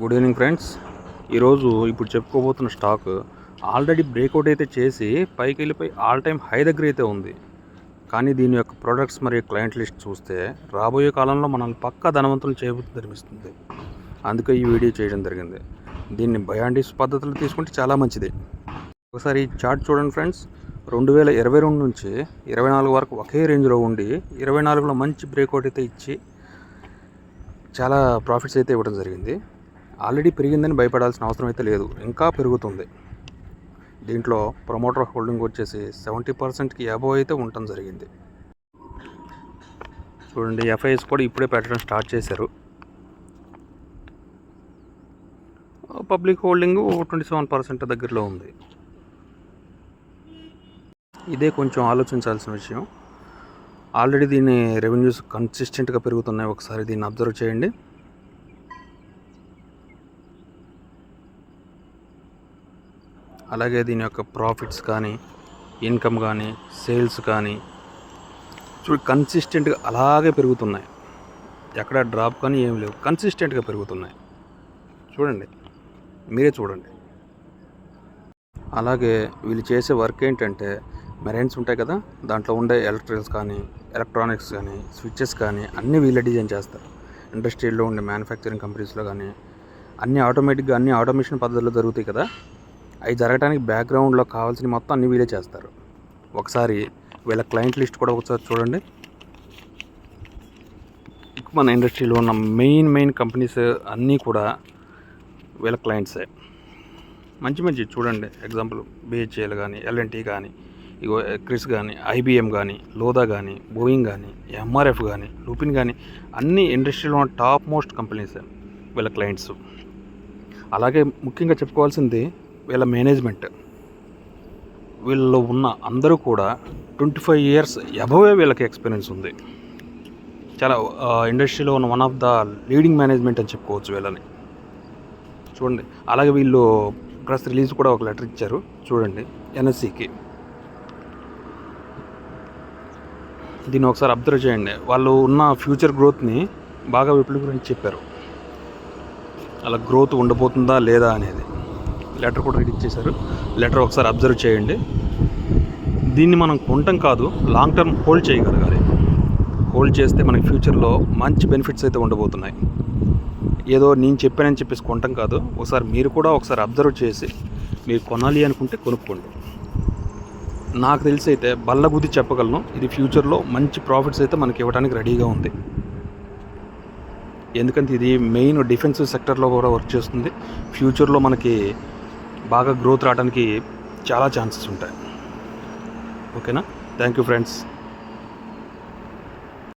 Good evening friends ఈరోజు ఇప్పుడు చెప్పుకోబోతున్న stock already breakout అయితే చేసి పైకి వెళ్ళిపోయి ఆల్ టైమ్ హై దగ్గర అయితే ఉంది. కానీ దీని యొక్క ప్రొడక్ట్స్ మరియు క్లయింట్ లిస్ట్ చూస్తే రాబోయే కాలంలో మనల్ని పక్కా ధనవంతులు చేయబోతుంది అనిపిస్తుంది అందుకే ఈ వీడియో చేయడం జరిగింది. దీన్ని బయాండిస్ పద్ధతులు తీసుకుంటే చాలా మంచిది. ఒకసారి ఈ చార్ట్ చూడండి ఫ్రెండ్స్ రెండు వేల ఇరవై రెండు నుంచి ఇరవై నాలుగు వరకు ఒకే రేంజ్లో ఉండి ఇరవై నాలుగులో మంచి బ్రేక్అవుట్ అయితే ఇచ్చి చాలా ప్రాఫిట్స్ అయితే ఇవ్వడం జరిగింది. ఆల్రెడీ పెరిగిందని భయపడాల్సిన అవసరం అయితే లేదు ఇంకా పెరుగుతుంది. దీంట్లో ప్రమోటర్ హోల్డింగ్ వచ్చేసి సెవెంటీ పర్సెంట్కి అబవ్ అయితే ఉండటం జరిగింది. చూడండి ఎఫ్ఐఎస్ కూడా ఇప్పుడే పెట్టడం స్టార్ట్ చేశారు. Public holding twenty seven percent దగ్గరలో ఉంది. ఇదే కొంచెం ఆలోచించాల్సిన విషయం. ఆల్రెడీ దీని రెవెన్యూస్ కన్సిస్టెంట్గా పెరుగుతున్నాయి. ఒకసారి దీన్ని అబ్జర్వ్ చేయండి. అలాగే దీని యొక్క ప్రాఫిట్స్ కానీ ఇన్కమ్ కానీ సేల్స్ కానీ చూడు కన్సిస్టెంట్గా అలాగే పెరుగుతున్నాయి. ఎక్కడ డ్రాప్ కానీ ఏం లేవు. కన్సిస్టెంట్గా పెరుగుతున్నాయి. చూడండి. మీరే చూడండి. అలాగే వీళ్ళు చేసే వర్క్ ఏంటంటే మెరైన్స్ ఉంటాయి కదా దాంట్లో ఉండే ఎలక్ట్రికల్స్ కానీ ఎలక్ట్రానిక్స్ కానీ స్విచ్చెస్ కానీ అన్నీ వీళ్ళే డిజైన్ చేస్తారు. ఇండస్ట్రీలో ఉండే మ్యానుఫ్యాక్చరింగ్ కంపెనీస్లో కానీ అన్ని ఆటోమేటిక్గా అన్ని ఆటోమేషన్ పద్ధతిలో జరుగుతాయి కదా. అవి జరగడానికి బ్యాక్గ్రౌండ్లో కావాల్సిన మొత్తం అన్ని వీలే చేస్తారు. ఒకసారి వీళ్ళ క్లయింట్ లిస్ట్ కూడా ఒకసారి చూడండి. మన ఇండస్ట్రీలో ఉన్న మెయిన్ మెయిన్ కంపెనీస్ అన్నీ కూడా వీళ్ళ క్లయింట్సే మంచి మంచి చూడండి. ఎగ్జాంపుల్ బిహెచ్ఎల్ కానీ ఎల్ఎన్టీ కానీ ఇగో క్రిస్ కానీ ఐబిఎం కానీ లోదా కానీ బోయింగ్ కానీ ఎంఆర్ఎఫ్ కానీ లూపిన్ కానీ అన్ని ఇండస్ట్రీలో ఉన్న టాప్ మోస్ట్ కంపెనీస్ వీళ్ళ క్లయింట్స్ అలాగే ముఖ్యంగా చెప్పుకోవాల్సింది వీళ్ళ మేనేజ్మెంట్. వీళ్ళలో ఉన్న అందరూ కూడా ట్వంటీ ఫైవ్ ఇయర్స్ అబవే వీళ్ళకి ఎక్స్పీరియన్స్ ఉంది. చాలా ఇండస్ట్రీలో ఉన్న one of the leading management అని చెప్పుకోవచ్చు వీళ్ళని. చూడండి అలాగే వీళ్ళు ప్రెస్ రిలీజ్ కూడా ఒక లెటర్ ఇచ్చారు. చూడండి ఎన్ఎస్సికి. దీన్ని ఒకసారి అబ్జర్వ్ చేయండి. వాళ్ళు ఉన్న ఫ్యూచర్ గ్రోత్ని బాగా విపుల గురించి చెప్పారు. అలా గ్రోత్ ఉండబోతుందా లేదా అనేది. లెటర్ కూడా రీడ్ ఇచ్చేశారు. లెటర్ ఒకసారి అబ్జర్వ్ చేయండి. దీన్ని మనం కొనటం కాదు లాంగ్ టర్మ్ హోల్డ్ చేయగలగాలి. హోల్డ్ చేస్తే మనకి ఫ్యూచర్లో మంచి బెనిఫిట్స్ అయితే ఉండబోతున్నాయి. ఏదో నేను చెప్పానని చెప్పేసి కొనటం కాదు. ఒకసారి మీరు కూడా ఒకసారి అబ్జర్వ్ చేసి మీరు కొనాలి అనుకుంటే కొనుక్కోండి. నాకు తెలిసి అయితే బల్లగుద్ది చెప్పగలను. ఇది ఫ్యూచర్లో మంచి ప్రాఫిట్స్ అయితే మనకి ఇవ్వడానికి రెడీగా ఉంది. ఎందుకంటే ఇది మెయిన్ డిఫెన్సివ్ సెక్టర్లో కూడా వర్క్ చేస్తుంది. ఫ్యూచర్లో మనకి బాగా గ్రోత్ రావడానికి చాలా ఛాన్సెస్ ఉంటాయి. ఓకేనా థ్యాంక్ యూ ఫ్రెండ్స్